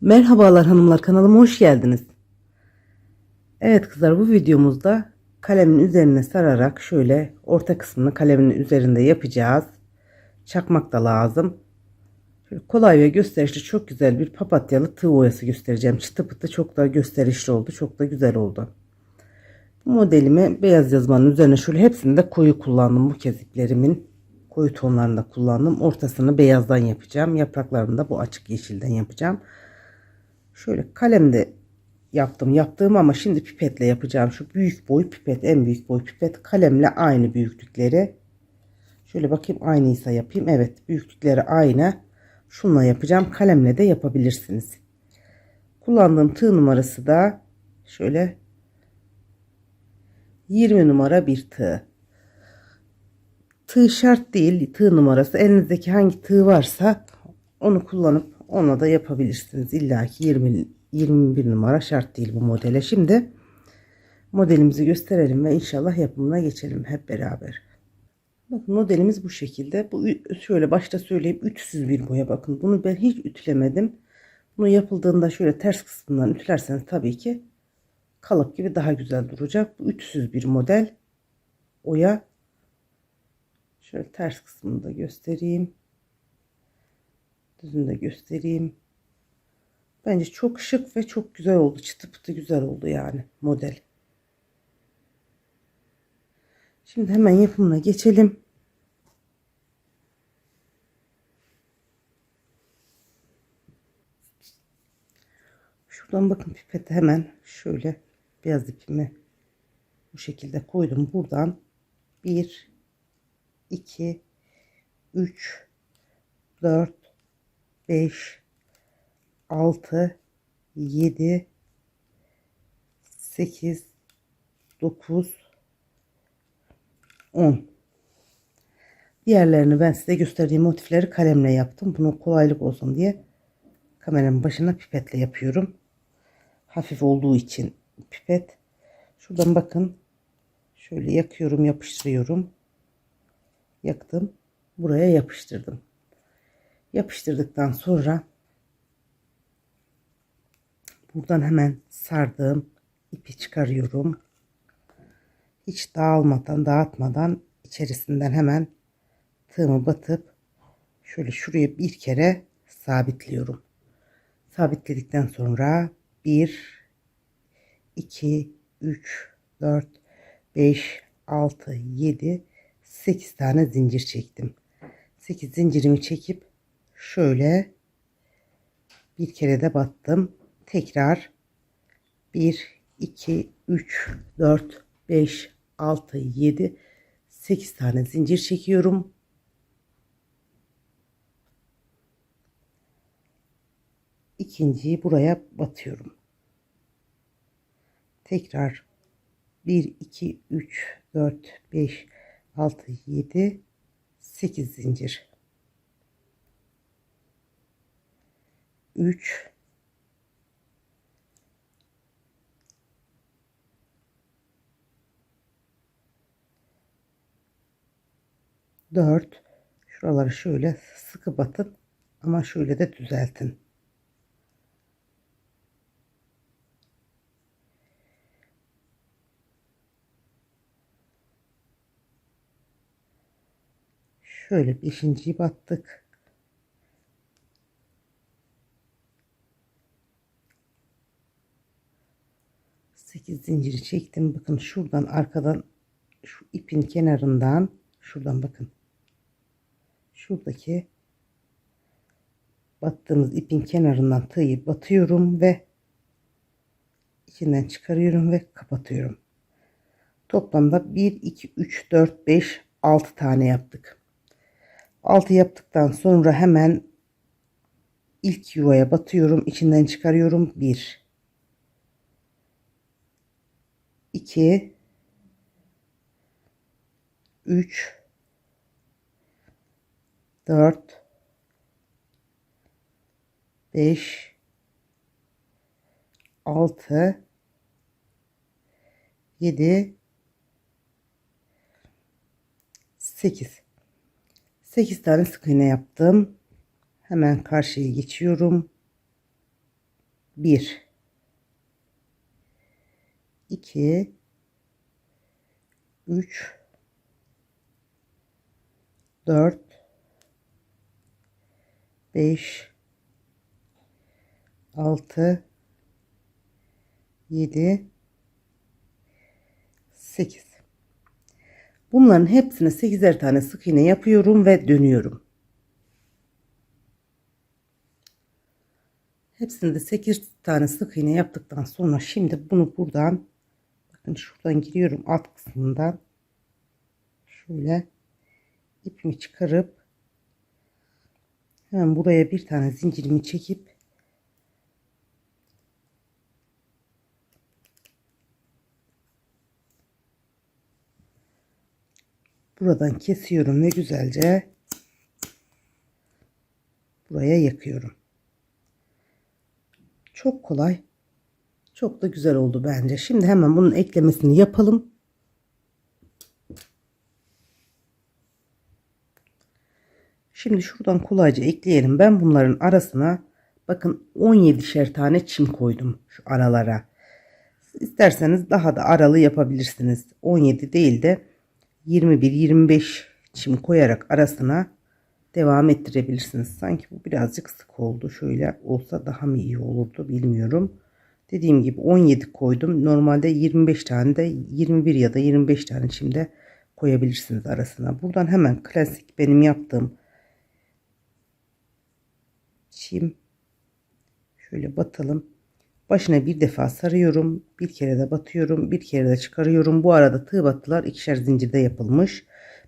Merhabalar hanımlar kanalıma hoş geldiniz. Evet kızlar bu videomuzda kalemin üzerine sararak şöyle orta kısmını kalemin üzerinde yapacağız. Çakmak da lazım. Şöyle kolay ve gösterişli çok güzel bir papatyalı tığ oyası göstereceğim. Çıtı pıtı çok da gösterişli oldu. Çok da güzel oldu. Bu modelimi beyaz yazmanın üzerine şöyle hepsini de koyu kullandım. Bu keziklerimin koyu tonlarında kullandım. Ortasını beyazdan yapacağım. Yapraklarını da bu açık yeşilden yapacağım. Şöyle kalemde yaptım. Yaptığım ama şimdi pipetle yapacağım. Şu büyük boy pipet, en büyük boy pipet kalemle aynı büyüklükleri. Şöyle bakayım aynıysa yapayım. Evet, büyüklükleri aynı. Şunla yapacağım. Kalemle de yapabilirsiniz. Kullandığım tığ numarası da şöyle 20 numara bir tığ. Tığ şart değil. Tığ numarası elinizdeki hangi tığ varsa onu kullanıp ona da yapabilirsiniz. İlla ki 20 21 numara şart değil bu modele. Şimdi modelimizi gösterelim ve inşallah yapımına geçelim hep beraber. Bakın modelimiz bu şekilde. Bu şöyle başta söyleyeyim ütüsüz bir boya bakın. Bunu ben hiç ütülemedim. Bunu yapıldığında şöyle ters kısmından ütülerseniz tabii ki kalıp gibi daha güzel duracak. Bu ütüsüz bir model. Oya şöyle ters kısmını da göstereyim. Düzünü de göstereyim. Bence çok şık ve çok güzel oldu. Çıtı pıtı güzel oldu yani model. Şimdi hemen yapımına geçelim. Şuradan bakın pipeti hemen şöyle beyaz ipimi bu şekilde koydum. Buradan 1 2 3 4 5 6 7 8 9 10 Diğerlerini ben size gösterdiğim motifleri kalemle yaptım. Bunu kolaylık olsun diye kameranın başına pipetle yapıyorum. Hafif olduğu için pipet. Şuradan bakın. Şöyle yakıyorum, yapıştırıyorum. Yaktım. Buraya yapıştırdım. Yapıştırdıktan sonra buradan hemen sardığım ipi çıkarıyorum. Hiç dağılmadan, dağıtmadan içerisinden hemen tığımı batıp şöyle şuraya bir kere sabitliyorum. Sabitledikten sonra 1 2 3 4 5 6 7 8 tane zincir çektim. 8 zincirimi çekip şöyle bir kere de battım. Tekrar 1 2 3 4 5 6 7 8 tane zincir çekiyorum. ikinciyi buraya batıyorum. Tekrar 1 2 3 4 5 6 7 8 zincir. 3 4 şuraları şöyle sıkı batın ama şöyle de düzeltin. Şöyle beşinciyi battık. Sekiz zinciri çektim. Bakın şuradan arkadan şu ipin kenarından şuradan bakın. Şuradaki battığımız ipin kenarından tığı batıyorum ve içinden çıkarıyorum ve kapatıyorum. Toplamda 1 2 3 4 5 6 tane yaptık. 6 yaptıktan sonra hemen ilk yuvaya batıyorum. içinden çıkarıyorum. 1 2 3 4 5 6 7 8 8 tane sık iğne yaptım. Hemen karşıya geçiyorum. 1 2 3 4 5 6 7 8 Bunların hepsine 8'er tane sık iğne yapıyorum ve dönüyorum. Hepsinde de 8 tane sık iğne yaptıktan sonra şimdi bunu buradan bakın şuradan giriyorum alt kısmından şöyle ipimi çıkarıp hemen buraya bir tane zincirimi çekip buradan kesiyorum ve güzelce buraya yakıyorum. Çok kolay. Çok da güzel oldu bence. Şimdi hemen bunun eklemesini yapalım. Şimdi şuradan kolayca ekleyelim. Ben bunların arasına bakın 17'şer tane çim koydum şu aralara. İsterseniz daha da aralı yapabilirsiniz. 17 değil de 21-25 çim koyarak arasına devam ettirebilirsiniz. Sanki bu birazcık sık oldu. Şöyle olsa daha mı iyi olurdu bilmiyorum. Dediğim gibi 17 koydum. Normalde 25 tane de 21 ya da 25 tane çimde koyabilirsiniz arasına. Buradan hemen klasik benim yaptığım çim şöyle batalım. Başına bir defa sarıyorum. Bir kere de batıyorum. Bir kere de çıkarıyorum. Bu arada tığ battılar ikişer zincirde yapılmış.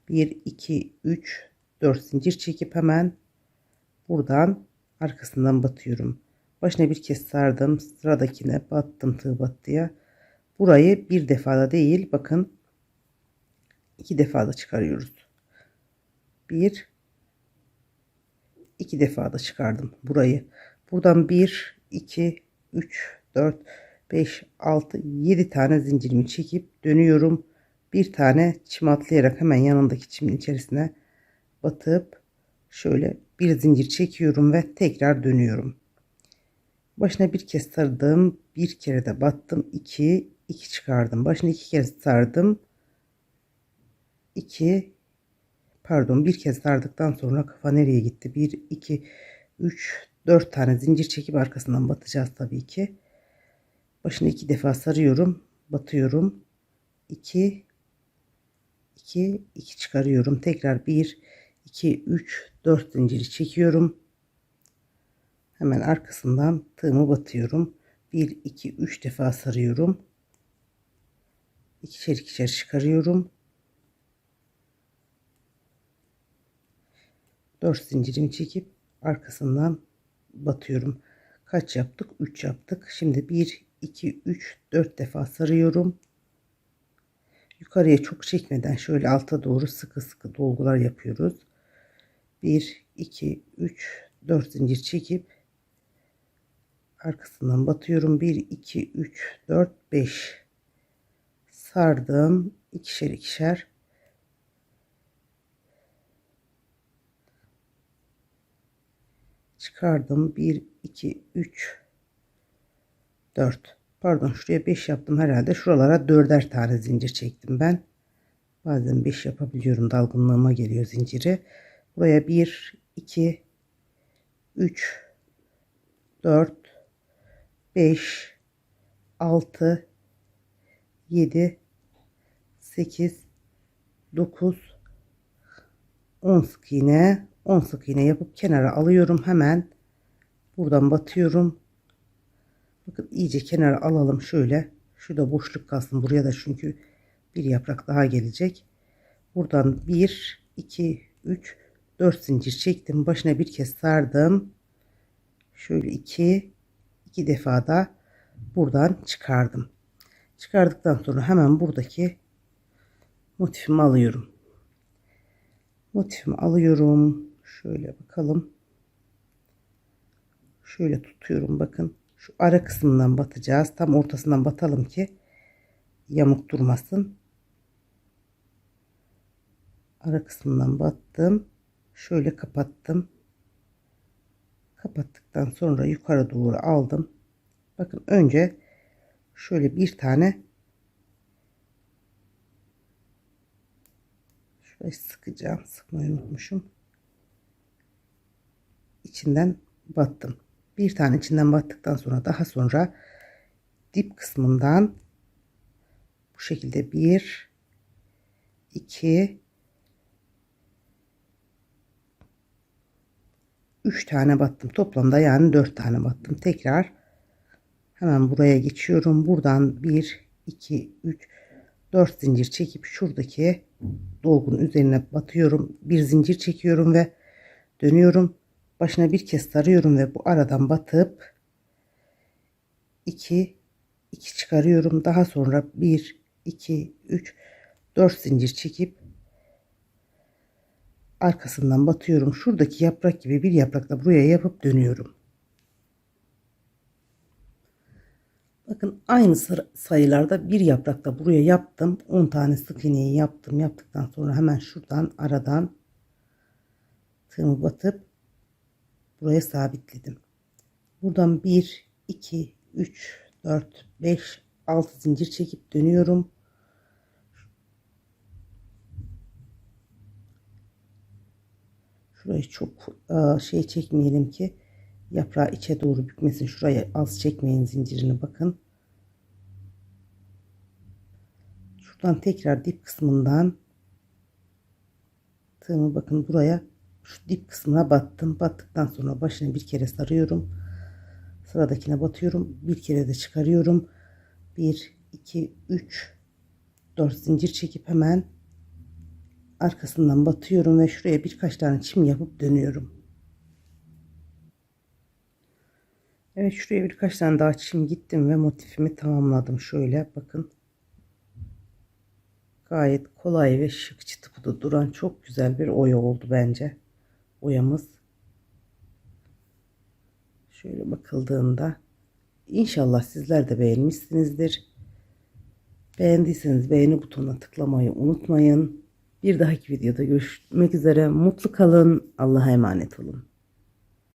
1, 2, 3, 4 zincir çekip hemen buradan arkasından batıyorum. Başına bir kez sardım. Sıradakine battım tığ battıya. Burayı bir defada değil bakın iki defada çıkarıyoruz. Bir iki defada çıkardım burayı. Buradan 1 2 3 4 5 6 7 tane zincirimi çekip dönüyorum. Bir tane çim atlayarak hemen yanındaki çimin içerisine batıp şöyle bir zincir çekiyorum ve tekrar dönüyorum. Başına bir kez sardım. Bir kere de battım. 2 2 çıkardım. Başına iki kez sardım. 2 pardon bir kez sardıktan sonra kafa nereye gitti? 1 2 3 4 tane zincir çekip arkasından batacağız tabii ki. Başına iki defa sarıyorum. Batıyorum. 2 2 2 çıkarıyorum. Tekrar 1 2 3 4 zinciri çekiyorum. Hemen arkasından tığımı batıyorum. 1 2 3 defa sarıyorum. İkişer ikişer çıkarıyorum. 4 zincirimi çekip arkasından batıyorum. Kaç yaptık? 3 yaptık. Şimdi 1 2 3 4 defa sarıyorum. Yukarıya çok çekmeden şöyle alta doğru sıkı sıkı dolgular yapıyoruz. 1 2 3 4 zincir çekip arkasından batıyorum. 1 2 3 4 5 sardım. ikişer ikişer çıkardım. 1 2 3 4 pardon şuraya 5 yaptım herhalde. Şuralara 4'er tane zincir çektim ben. Bazen 5 yapabiliyorum. Dalgınlığıma geliyor zinciri. Buraya 1 2 3 4 5 6 7 8 9 10 sık iğne. 10 sık iğne yapıp kenara alıyorum hemen. Buradan batıyorum. Bakın iyice kenara alalım şöyle. Şurada boşluk kalsın buraya da çünkü bir yaprak daha gelecek. Buradan 1 2 3 4 zincir çektim. Başına bir kez sardım. Şöyle 2 2 defa da buradan çıkardım. Çıkardıktan sonra hemen buradaki motifimi alıyorum. Motifimi alıyorum. Şöyle bakalım. Şöyle tutuyorum. Bakın şu ara kısmından batacağız. Tam ortasından batalım ki yamuk durmasın. Ara kısmından battım. Şöyle kapattım kapattıktan sonra yukarı doğru aldım Bakın önce şöyle bir tane şurayı sıkacağım. Sıkmayı unutmuşum. İçinden battım. Bir tane içinden battıktan sonra daha sonra dip kısmından bu şekilde bir 2 3 tane battım. Toplamda yani 4 tane battım. Tekrar hemen buraya geçiyorum. Buradan 1 2 3 4 zincir çekip şuradaki dolgunun üzerine batıyorum. Bir zincir çekiyorum ve dönüyorum. Başına bir kez sarıyorum ve bu aradan batıp 2 2 çıkarıyorum. Daha sonra 1 2 3 4 zincir çekip arkasından batıyorum. Şuradaki yaprak gibi bir yaprakla buraya yapıp dönüyorum. Bakın aynı sayılarda bir yaprakla buraya yaptım. 10 tane sık iğneyi yaptım. Yaptıktan sonra hemen şuradan aradan tığımı batıp buraya sabitledim. Buradan 1 2 3 4 5 6 zincir çekip dönüyorum. Şurayı çok şey çekmeyelim ki yaprağı içe doğru bükmesin. Şuraya az çekmeyin zincirini bakın. Şuradan tekrar dip kısmından tığımı bakın buraya şu dip kısmına battım. Battıktan sonra başına bir kere sarıyorum. Sıradakine batıyorum. Bir kere de çıkarıyorum. 1 2 3 4 zincir çekip hemen arkasından batıyorum ve şuraya birkaç tane çim yapıp dönüyorum. Evet şuraya birkaç tane daha çim gittim ve motifimi tamamladım. Şöyle bakın. Gayet kolay ve şık çıtı pıtı duran çok güzel bir oya oldu bence. Oyamız. Şöyle bakıldığında inşallah sizler de beğenmişsinizdir. Beğendiyseniz beğeni butonuna tıklamayı unutmayın. Bir dahaki videoda görüşmek üzere. Mutlu kalın. Allah'a emanet olun.